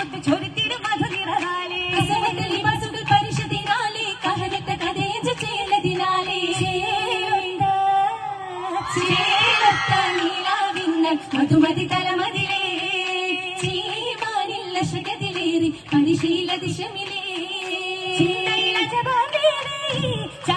ಮುತ್ತು ಚೊರಿತಿರು ಮಧುಗಿರನಾಲಿ ಕಸದಲ್ಲಿ ಬಸುಡು ಪರಿಷದಿನಾಲಿ ಕಹರತ ಕದೇಜ ಚೇಲದಿನಾಲಿ ಶ್ರೀಲತ್ತ ನೀಲಾವಿನ್ನ ಮಧುಮತಿ ತಲಮದಿಲೇ ಶ್ರೀಮಾನಿಲ್ಲ ಶಕದಿಲೇರಿ ಪರಿಶೀಲ ದಿಶಮಿಲೇ ಚಿನ್ನೈಲ ಜಬಾದೇರಿ ಚಾ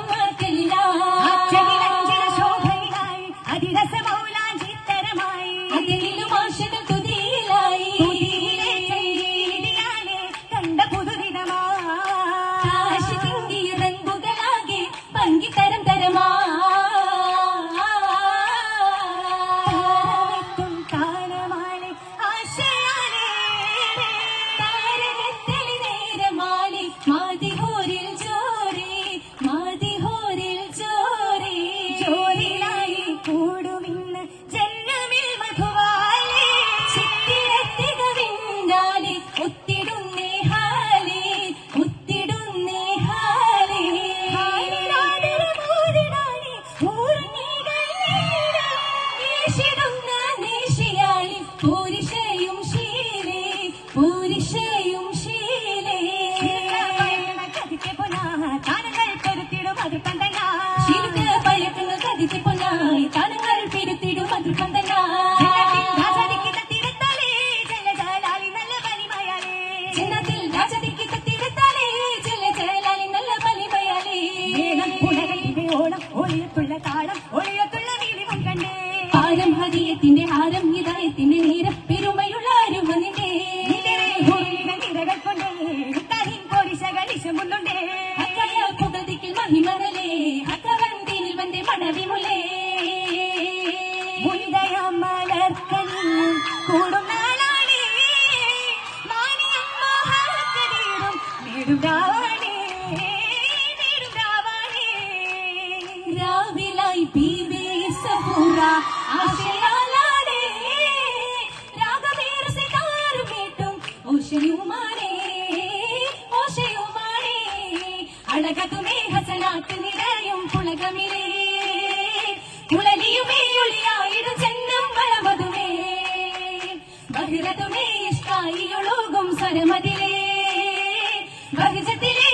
മാതിഹോരിൽ jury മാതിഹോരിൽ jury ജോലിലായി കൂടുമിന്ന് ജന്മമിൽ മധുവാലേ. ചിത്തിരത്തികവിന്നാലെ ഒത്തിടുന്നേ ഹാലേ ഒത്തിടുന്നേ ഹാലേ. ഹാലിലാദരമോതിടാനെ ഊർമികൾ ഈശിടുന്ന നേശിയാളി പൂരിഷയും ശീലേ പൂരിഷയും താളം ഒളിയത്തുള്ള നീലിവും കണ്ടേ. ആരം ഹരിയത്തിന്റെ ആരം ഹിതായത്തിന്റെ നേരം പെരുമയുള്ള ഹുറിയുടെ നിരകൾ കൊണ്ടേ പോരിശകൾ ഇശമുന്നുണ്ടേ അക്കയ മലർക്കനിയും കൂടും നാളാണേ മാനിയം മോഹക്കരീറും നേടുകാവാണേ നേടുകാവാണേ രാവിലായി जगजतील